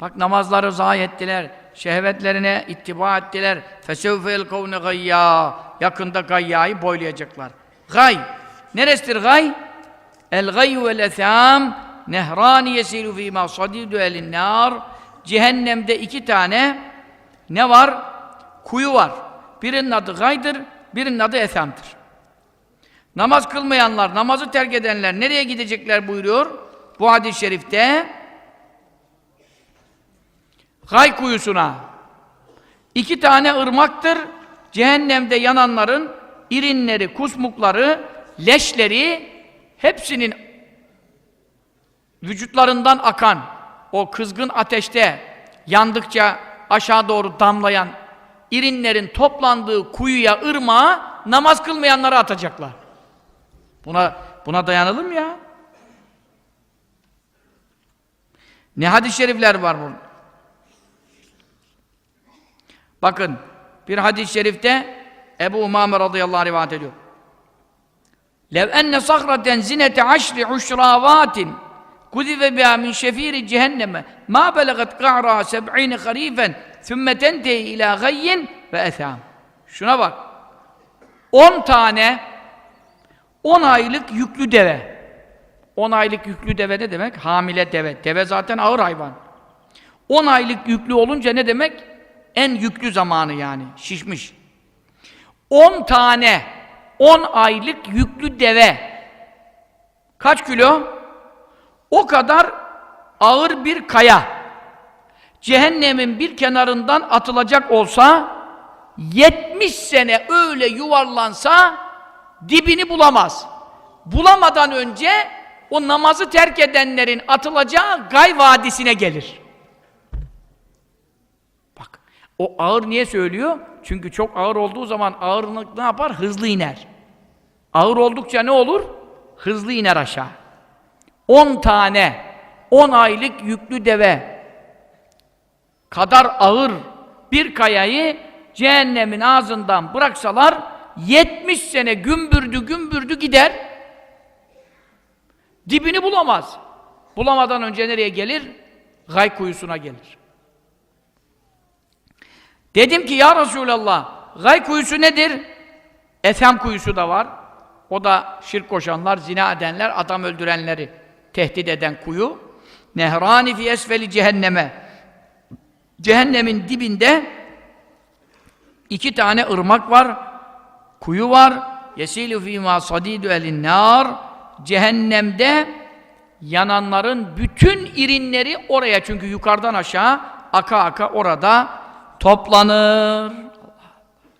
Bak namazları zayi ettiler. Şehvetlerine ittiba ettiler. Fesevfe elkavne gayya. Yakında gayyayı boylayacaklar. Gay. Neresidir gay? El gayyu vel etham nehrani yesilu fîmâ sadîdü elin nâr. Cehennemde iki tane ne var? Kuyu var. Birinin adı gaydır, birinin adı ethamdır. Namaz kılmayanlar, namazı terk edenler nereye gidecekler buyuruyor? Bu hadis-i şerifte Gay kuyusuna. İki tane ırmaktır. Cehennemde yananların irinleri, kusmukları, leşleri hepsinin vücutlarından akan o kızgın ateşte yandıkça aşağı doğru damlayan irinlerin toplandığı kuyuya, ırmağa namaz kılmayanları atacaklar. Buna buna dayanılır mı ya? Ne hadis-i şerifler var bunun? Bakın bir hadis-i şerifte Ebu Umame radıyallahu anh rivayet ediyor. Lev enne sakraten zinete aşri uşravatin kudive biha min şefiri cehenneme ma belagat qa'ra seb'ine harifen thümme tentehi ila gayyin ve etham. Şuna bak. 10 tane 10 aylık yüklü deve. 10 aylık yüklü deve ne demek? Hamile deve. Deve zaten ağır hayvan. 10 aylık yüklü olunca ne demek? En yüklü zamanı yani. Şişmiş. 10 tane 10 aylık yüklü deve. Kaç kilo? O kadar ağır bir kaya. Cehennemin bir kenarından atılacak olsa 70 sene öyle yuvarlansa dibini bulamaz. Bulamadan önce o namazı terk edenlerin atılacağı Gay Vadisi'ne gelir. Bak, o ağır niye söylüyor? Çünkü çok ağır olduğu zaman ağırlık ne yapar? Hızlı iner. Ağır oldukça ne olur? Hızlı iner aşağı. 10 tane, 10 aylık yüklü deve kadar ağır bir kayayı cehennemin ağzından bıraksalar 70 sene gümbürdü gümbürdü gider dibini bulamaz. Bulamadan önce nereye gelir? Gay kuyusuna gelir. Dedim ki ya Resulallah gay kuyusu nedir? Ethem kuyusu da var. O da şirk koşanlar, zina edenler, adam öldürenleri tehdit eden kuyu. Nehrani fi esfeli cehenneme. Cehennemin dibinde iki tane ırmak var, kuyu var. Yesilu fîmâ sadîdü elin nâr. Cehennemde yananların bütün irinleri oraya çünkü yukarıdan aşağı aka aka orada toplanır.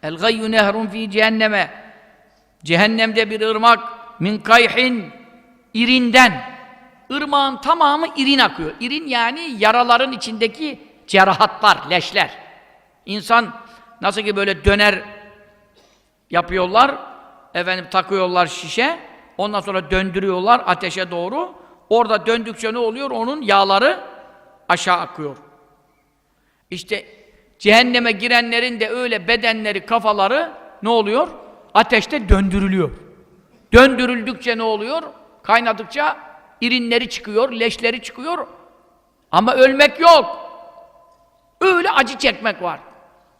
El gayyu nehrun fi cehenneme. Cehennemde bir ırmak min kayhin irinden. Irmağın tamamı irin akıyor. İrin yani yaraların içindeki cerahatlar, leşler. İnsan nasıl ki böyle döner yapıyorlar, efendim takıyorlar şişe, ondan sonra döndürüyorlar ateşe doğru. Orada döndükçe ne oluyor? Onun yağları aşağı akıyor. İşte cehenneme girenlerin de öyle bedenleri, kafaları ne oluyor? Ateşte döndürülüyor. Döndürüldükçe ne oluyor? Kaynadıkça irinleri çıkıyor, leşleri çıkıyor. Ama ölmek yok. Öyle acı çekmek var.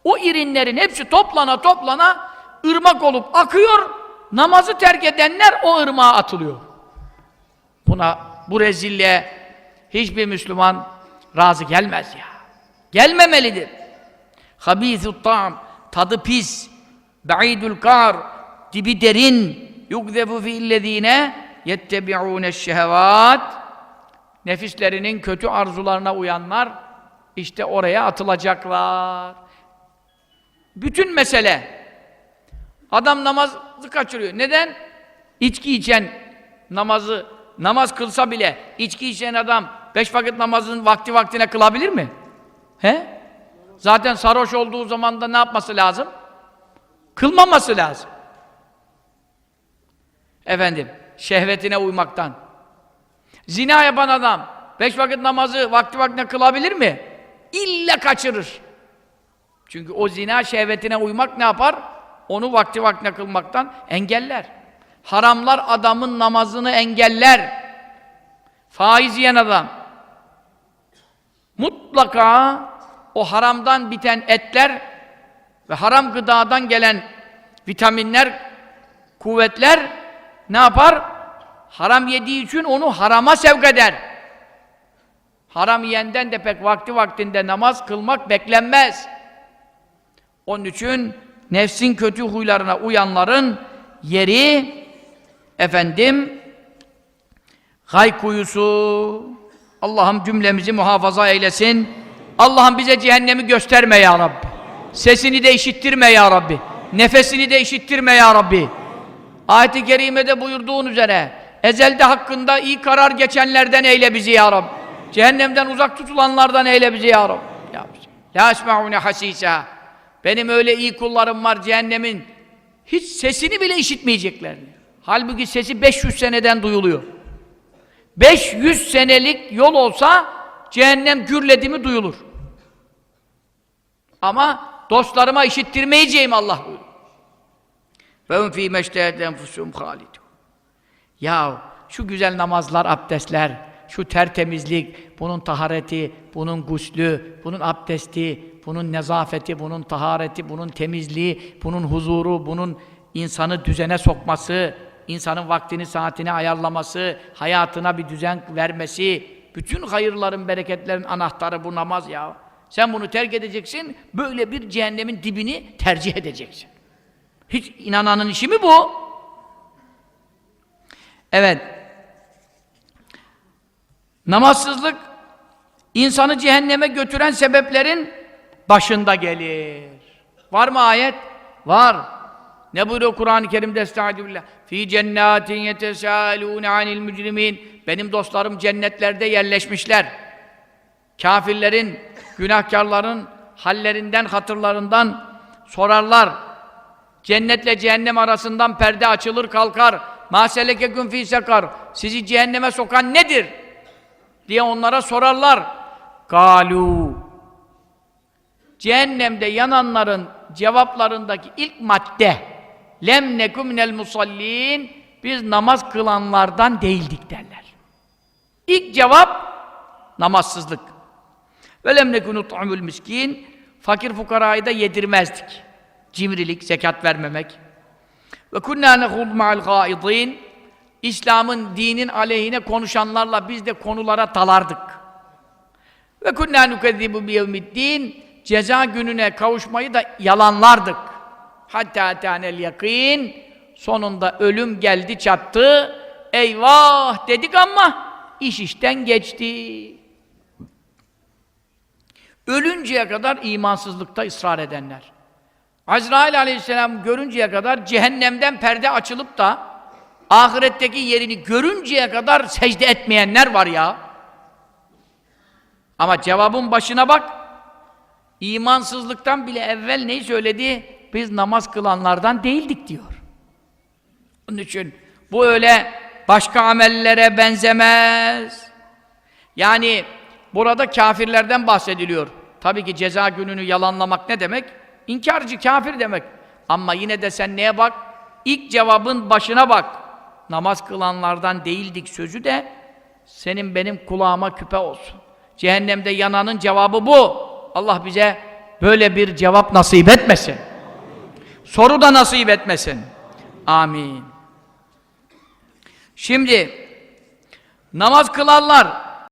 O irinlerin hepsi toplana toplana ırmak olup akıyor. Namazı terk edenler o ırmağa atılıyor. Buna, bu rezilliğe hiçbir Müslüman razı gelmez ya. Gelmemelidir. Habîthut ta'am, tadı pis, ba'idul kar, dibi derin, yugzefu fi'illezîne yettebi'ûne şehevât, nefislerinin kötü arzularına uyanlar, işte oraya atılacaklar. Bütün mesele, adam namazı kaçırıyor. Neden? İçki içen namazı, namaz kılsa bile, içki içen adam beş vakit namazın vakti vaktine kılabilir mi? He? Zaten sarhoş olduğu zaman da ne yapması lazım? Kılmaması lazım. Efendim, şehvetine uymaktan. Zina yapan adam, beş vakit namazı vakti vaktine kılabilir mi? İlla kaçırır. Çünkü o zina şehvetine uymak ne yapar? Onu vakti vaktine kılmaktan engeller. Haramlar adamın namazını engeller. Faiz yiyen adam. mutlaka o haramdan biten etler ve haram gıdadan gelen vitaminler, kuvvetler ne yapar? Haram yediği için onu harama sevk eder. Haram yiyenden de pek vakti vaktinde namaz kılmak beklenmez. Onun için nefsin kötü huylarına uyanların yeri efendim gay kuyusu. Allah'ım cümlemizi muhafaza eylesin. Allah'ım bize cehennemi gösterme ya Rabbi. Sesini de işittirme ya Rabbi. Nefesini de işittirme ya Rabbi. Ayet-i Kerime'de buyurduğun üzere ezelde hakkında iyi karar geçenlerden eyle bizi ya Rabbi. Cehennemden uzak tutulanlardan eyle bizi ya Rabbi. Ya. La esma'une hasisa. Benim öyle iyi kullarım var cehennemin hiç sesini bile işitmeyecekler. Halbuki sesi 500 seneden duyuluyor. 500 senelik yol olsa cehennem gürledi mi duyulur. Ama dostlarıma işittirmeyeceğim Allah buyuruyor. Ve hum fî meştehet enfusum. Ya şu güzel namazlar, abdestler, şu tertemizlik, bunun tahareti, bunun guslü, bunun abdesti, bunun nezafeti, bunun tahareti, bunun temizliği, bunun huzuru, bunun insanı düzene sokması, insanın vaktini, saatini ayarlaması, hayatına bir düzen vermesi, bütün hayırların, bereketlerin anahtarı bu namaz ya. Sen bunu terk edeceksin, böyle bir cehennemin dibini tercih edeceksin. Hiç inananın işi mi bu? Evet. Namazsızlık insanı cehenneme götüren sebeplerin başında gelir. Var mı ayet? Var. Ne buyuruyor Kur'an-ı Kerim'de estağfirullah? Fi cennetin yetesâlûne anil mücrimin. Benim dostlarım cennetlerde yerleşmişler. Kafirlerin, günahkarların hallerinden, hatırlarından sorarlar. Cennetle cehennem arasından perde açılır kalkar. Maseleke gün fi sekar. Sizi cehenneme sokan nedir? diye onlara sorarlar. Galu. Cehennemde yananların cevaplarındaki ilk madde lem nekum minel musallin biz namaz kılanlardan değildik derler. İlk cevap namazsızlık. Ve lem nekunu miskin fakir fukarayı da yedirmezdik. Cimrilik, zekat vermemek. Ve kunna nehud ma'al İslam'ın, dinin aleyhine konuşanlarla biz de konulara dalardık. Ve kunna nukezzibu biyevmiddin ceza gününe kavuşmayı da yalanlardık. Hatta tanel yakin sonunda ölüm geldi çattı. Eyvah dedik ama iş işten geçti. Ölünceye kadar imansızlıkta ısrar edenler. Azrail aleyhisselam görünceye kadar cehennemden perde açılıp da ahiretteki yerini görünceye kadar secde etmeyenler var ya. Ama cevabın başına bak. İmansızlıktan bile evvel neyi söyledi? Biz namaz kılanlardan değildik diyor. Onun için bu öyle başka amellere benzemez. Yani burada kafirlerden bahsediliyor. Tabii ki ceza gününü yalanlamak ne demek? İnkarcı, kafir demek. Ama yine de sen neye bak? İlk cevabın başına bak. Namaz kılanlardan değildik sözü de senin benim kulağıma küpe olsun. Cehennemde yananın cevabı bu. Allah bize böyle bir cevap nasip etmesin. Soru da nasip etmesin. Amin. Şimdi namaz kılanlar